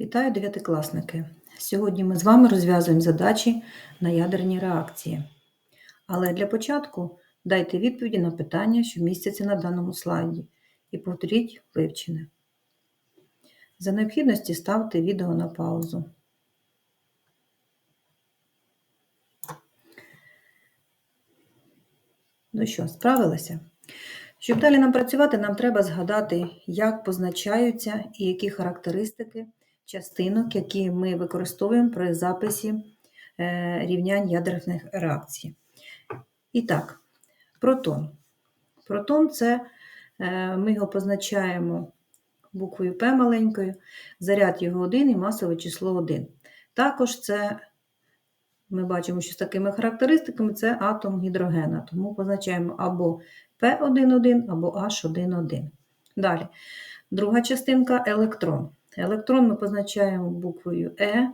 Вітаю дев'ятикласники! Сьогодні ми з вами розв'язуємо задачі на ядерні реакції. Але для початку дайте відповіді на питання, що містяться на даному слайді, і повторіть вивчене. За необхідності ставте відео на паузу. Ну що, справилися? Щоб далі нам працювати, нам треба згадати, як позначаються і які характеристики частинок, які ми використовуємо при записі е, рівнянь ядерних реакцій. І так, протон. Протон це е, ми його позначаємо буквою П маленькою, заряд його 1 і масове число 1. Також це ми бачимо, що з такими характеристиками це атом гідрогена, тому позначаємо або P11 або H11. Далі, друга частинка електрон. Електрон ми позначаємо буквою Е,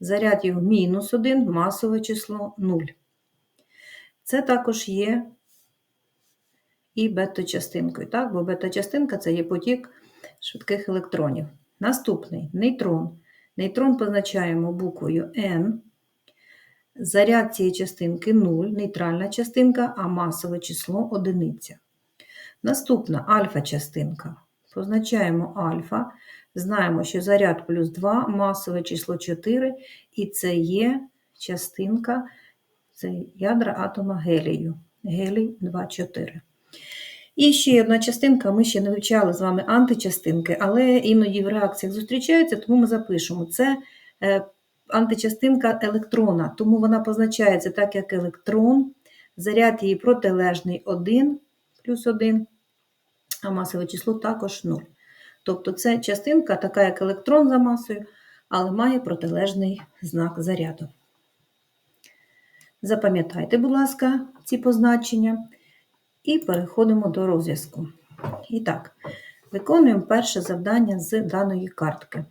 заряд його мінус 1, масове число 0. Це також є і бета-частинкою, так? бо бета-частинка це є потік швидких електронів. Наступний нейтрон. Нейтрон позначаємо буквою N. Заряд цієї частинки 0, нейтральна частинка, а масове число одиниця. Наступна альфа-частинка. Позначаємо альфа. Знаємо, що заряд плюс 2, масове число 4, і це є частинка, це ядра атома гелію. Гелій 2, 4. І ще одна частинка, ми ще не вивчали з вами античастинки, але іноді в реакціях зустрічаються, тому ми запишемо. Це е, античастинка електрона, тому вона позначається так, як електрон, заряд її протилежний 1 плюс 1, а масове число також 0. Тобто це частинка, така як електрон за масою, але має протилежний знак заряду. Запам'ятайте, будь ласка, ці позначення, і переходимо до розв'язку. І так, виконуємо перше завдання з даної картки.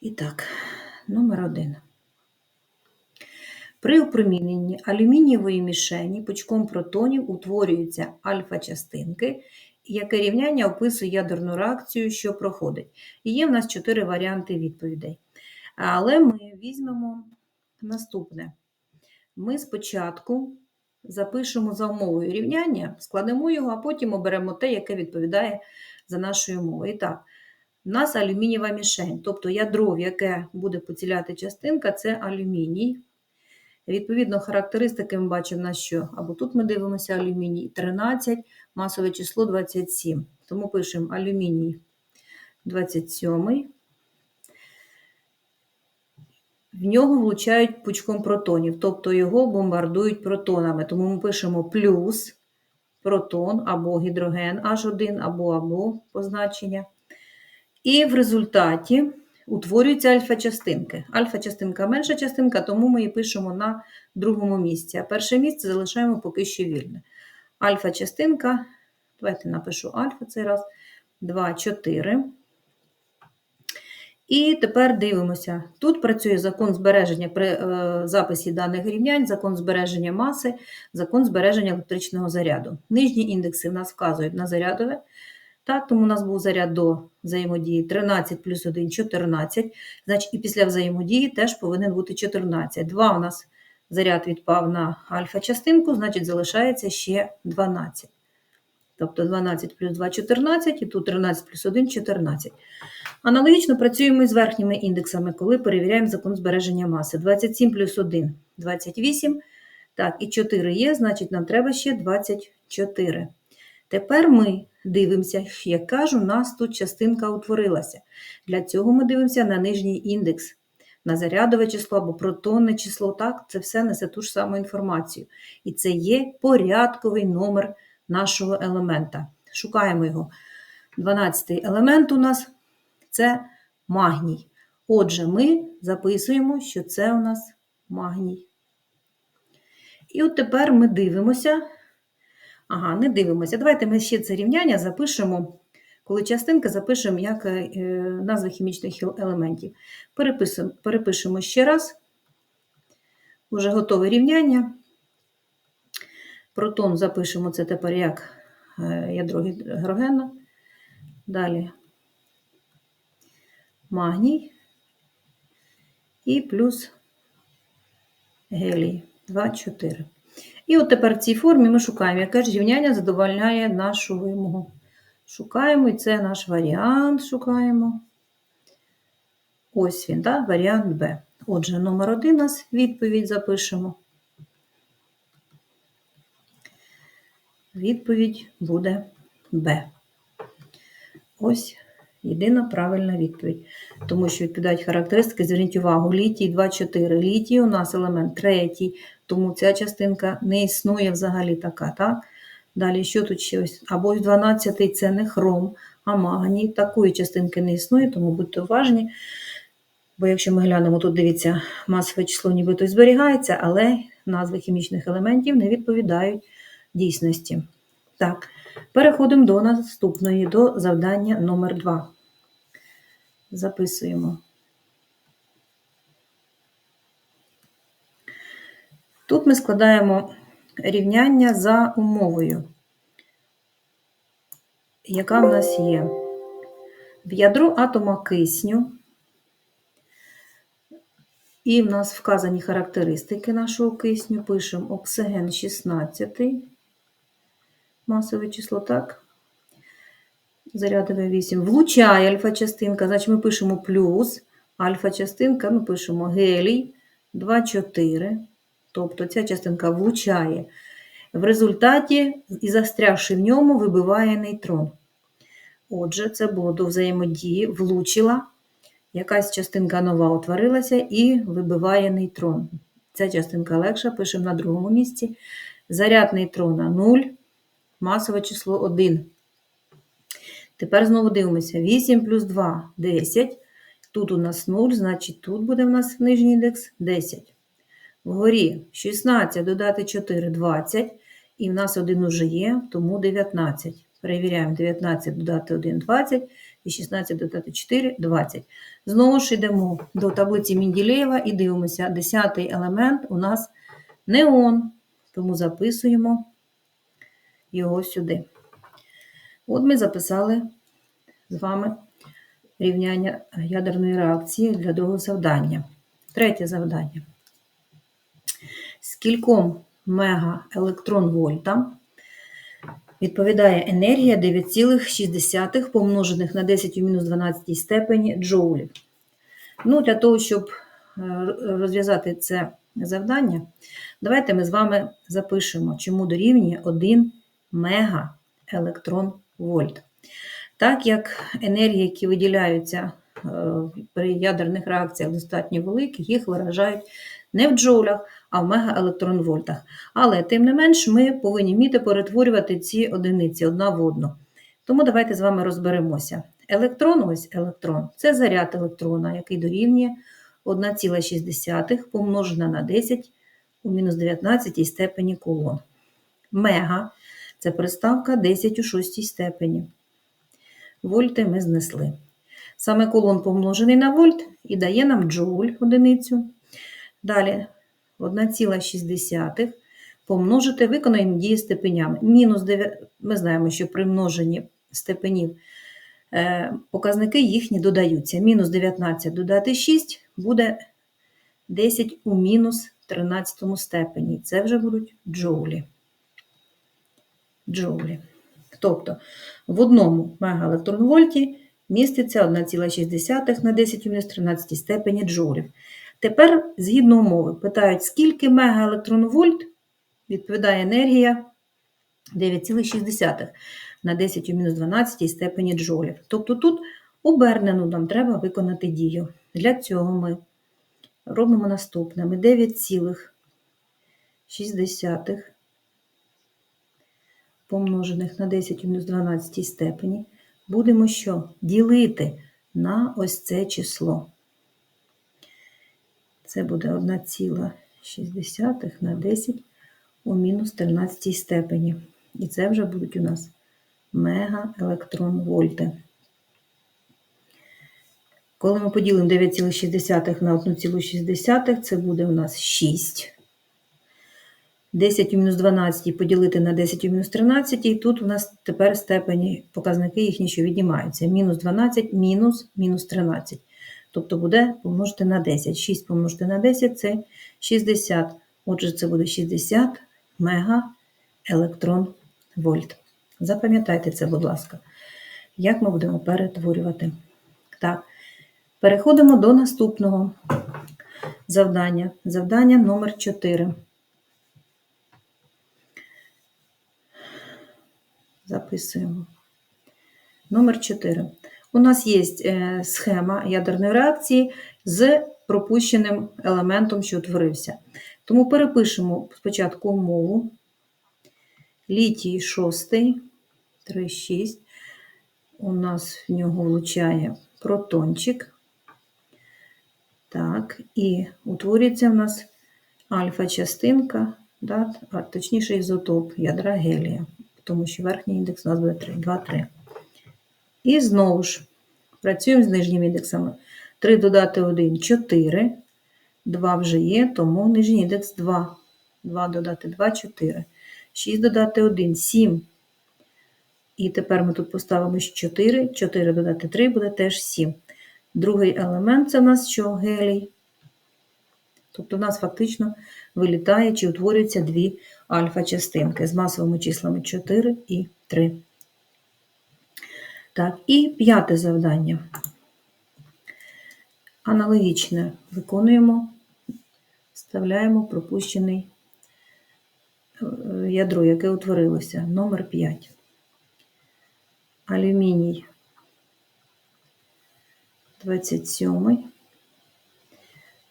І так, номер один. При опроміненні алюмінієвої мішені пучком протонів утворюються альфа-частинки, яке рівняння описує ядерну реакцію, що проходить. І є в нас чотири варіанти відповідей. Але ми візьмемо наступне. Ми спочатку запишемо за умовою рівняння, складемо його, а потім оберемо те, яке відповідає за нашою мовою. І так, у нас алюмінієва мішень, тобто ядро, в яке буде поціляти частинка, це алюміній. Відповідно, характеристики ми бачимо на що? Або тут ми дивимося алюміній 13, масове число 27. Тому пишемо алюміній 27. В нього влучають пучком протонів, тобто його бомбардують протонами. Тому ми пишемо плюс протон або гідроген H1, або або позначення. І в результаті утворюються альфа-частинки. Альфа-частинка менша частинка, тому ми її пишемо на другому місці. А перше місце залишаємо поки що вільне. Альфа-частинка, давайте напишу альфа цей раз, 2, 4. І тепер дивимося. Тут працює закон збереження при е, записі даних рівнянь, закон збереження маси, закон збереження електричного заряду. Нижні індекси в нас вказують на зарядове. Так, Тому у нас був заряд до взаємодії 13 плюс 1 14. Значить, і після взаємодії теж повинен бути 14. 2 у нас заряд відпав на альфа-частинку, значить, залишається ще 12. Тобто 12 плюс 2 14, і тут 13 плюс 1 14. Аналогічно працюємо з верхніми індексами, коли перевіряємо закон збереження маси. 27 плюс 1 28. Так, і 4 є, значить, нам треба ще 24. Тепер ми дивимося, яка ж у нас тут частинка утворилася. Для цього ми дивимося на нижній індекс, на зарядове число або протонне число. Так, це все несе ту ж саму інформацію. І це є порядковий номер нашого елемента. Шукаємо його. 12 елемент у нас це магній. Отже, ми записуємо, що це у нас магній. І от тепер ми дивимося. Ага, не дивимося. Давайте ми ще це рівняння запишемо, коли частинки запишемо як е, назви хімічних елементів. Перепишемо, перепишемо ще раз. Уже готове рівняння. Протон запишемо це тепер як е, ядро гідрогена. Далі магній і плюс гелій 2, 4. І от тепер в цій формі ми шукаємо, яке ж рівняння задовольняє нашу вимогу. Шукаємо, і це наш варіант. Шукаємо. Ось він, так, варіант Б. Отже, номер один у нас відповідь запишемо. Відповідь буде Б. Ось єдина правильна відповідь. Тому що відповідають характеристики, зверніть увагу, літій 2,4. Літій у нас елемент третій, тому ця частинка не існує взагалі така, так? Далі, що тут ще ось? Або 12 це не хром, а магній. Такої частинки не існує, тому будьте уважні. Бо якщо ми глянемо, тут дивіться, масове число нібито зберігається, але назви хімічних елементів не відповідають дійсності. Так, переходимо до наступної, до завдання номер 2. Записуємо. Тут ми складаємо рівняння за умовою, яка в нас є. В ядро атома кисню, і в нас вказані характеристики нашого кисню. Пишемо оксиген 16, масове число, так? Зарядове 8. Влучає альфа-частинка, значить ми пишемо плюс, альфа-частинка, ну пишемо гелій 2,4. Тобто ця частинка влучає. В результаті, і застрявши в ньому, вибиває нейтрон. Отже, це було до взаємодії, влучила, якась частинка нова утворилася і вибиває нейтрон. Ця частинка легша, пишемо на другому місці. Заряд нейтрона 0, масове число 1. Тепер знову дивимося: 8 плюс 2 10. Тут у нас 0, значить тут буде в нас нижній індекс 10. Вгорі 16 додати 4 20. І в нас один уже є, тому 19. Перевіряємо 19 додати 1 20 і 16 додати 4 20. Знову ж йдемо до таблиці Мінділеєва і дивимося, 10 елемент у нас неон, тому записуємо його сюди. От ми записали з вами рівняння ядерної реакції для другого завдання. Третє завдання. Скільком мегаелектронвольтам відповідає енергія 9,6 помножених на 10 у мінус 12 степені джоулів. Ну, Для того, щоб е, розв'язати це завдання, давайте ми з вами запишемо, чому дорівнює 1 мегаелектронвольт. Так як енергії, які виділяються е, при ядерних реакціях достатньо великі, їх виражають не в джоулях, а в мегаелектронвольтах. Але, тим не менш, ми повинні вміти перетворювати ці одиниці одна в одну. Тому давайте з вами розберемося. Електрон, ось електрон це заряд електрона, який дорівнює 1,6 помножена на 10 у мінус 19 степені кулон. Мега це приставка 10 у 6 степені. Вольти ми знесли. Саме кулон помножений на вольт і дає нам джоуль одиницю. Далі 1,6 помножити, виконаємо дії степенями. Мінус 9, Ми знаємо, що при множенні степенів е, показники їхні додаються. Мінус 19 додати 6 буде 10 у мінус 13 степені. Це вже будуть джоулі. Джоулі. Тобто в одному мегаелектронвольті міститься 1,6 на 10 мінус 13 степені джоулів. Тепер, згідно умови, питають, скільки мегаелектронвольт відповідає енергія 9,6 на 10 мінус 12 степені джолів. Тобто тут обернену нам треба виконати дію. Для цього ми робимо наступне: ми 9,6 помножених на 10 у мінус 12 степені будемо що? Ділити на ось це число. Це буде 1,6 на 10 у мінус 13 степені. І це вже будуть у нас мегаелектронвольти. Коли ми поділимо 9,6 на 1,6, це буде у нас 6. 10 у мінус 12 поділити на 10 у мінус 13, і тут у нас тепер степені, показники їхні, що віднімаються. Мінус 12, мінус, мінус 13. Тобто буде помножити на 10. 6 помножити на 10 це 60. Отже, це буде 60 мега електрон вольт. Запам'ятайте це, будь ласка, як ми будемо перетворювати. Так, переходимо до наступного завдання. Завдання номер 4. Записуємо. Номер 4. У нас є е, схема ядерної реакції з пропущеним елементом, що утворився. Тому перепишемо спочатку умову. Літій 6, 3,6. У нас в нього влучає протончик. Так, і утворюється в нас альфа-частинка, да, точніше ізотоп ядра гелія, тому що верхній індекс у нас буде 3, 2, 3. І знову ж працюємо з нижніми індексами. 3 додати 1 4. 2 вже є, тому нижній індекс 2. 2 додати 2 4. 6 додати 1 7. І тепер ми тут поставимо ще 4. 4 додати 3 буде теж 7. Другий елемент це у нас що? Гелій. Тобто у нас фактично вилітає чи утворюються дві альфа-частинки з масовими числами 4 і 3. Так, і п'яте завдання. Аналогічне виконуємо, вставляємо пропущений е, ядро, яке утворилося, номер 5. Алюміній 27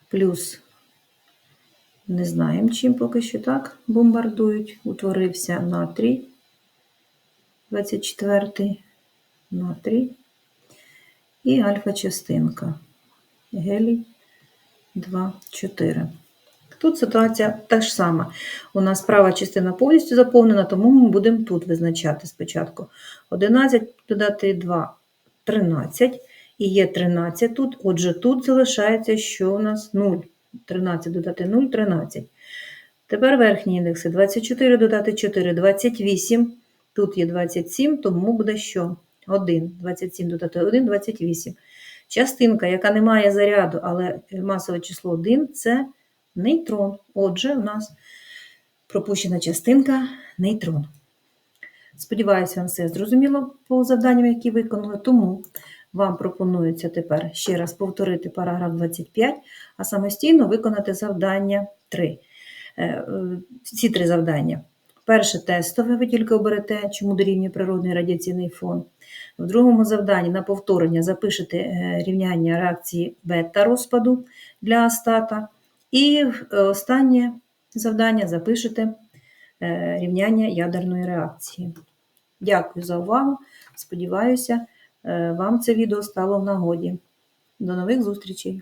плюс не знаємо, чим поки що так бомбардують. Утворився натрій 24 натрій і альфа-частинка. Гелій 2, 4. Тут ситуація та ж сама. У нас права частина повністю заповнена, тому ми будемо тут визначати спочатку. 11 додати 2 13. І є 13 тут. Отже, тут залишається, що у нас 0. 13 додати 0 13. Тепер верхні індекси 24 додати 4 28. Тут є 27, тому буде що? 1. 27 додати 1 28. Частинка, яка не має заряду, але масове число 1 це нейтрон. Отже, у нас пропущена частинка нейтрон. Сподіваюся, вам все зрозуміло по завданням, які виконали. Тому вам пропонується тепер ще раз повторити параграф 25, а самостійно виконати завдання 3. Ці три завдання. Перше тестове, ви тільки оберете, чому дорівнює природний радіаційний фон. В другому завданні на повторення запишете е, рівняння реакції бета розпаду для астата. І останнє завдання запишете е, рівняння ядерної реакції. Дякую за увагу. Сподіваюся, е, вам це відео стало в нагоді. До нових зустрічей!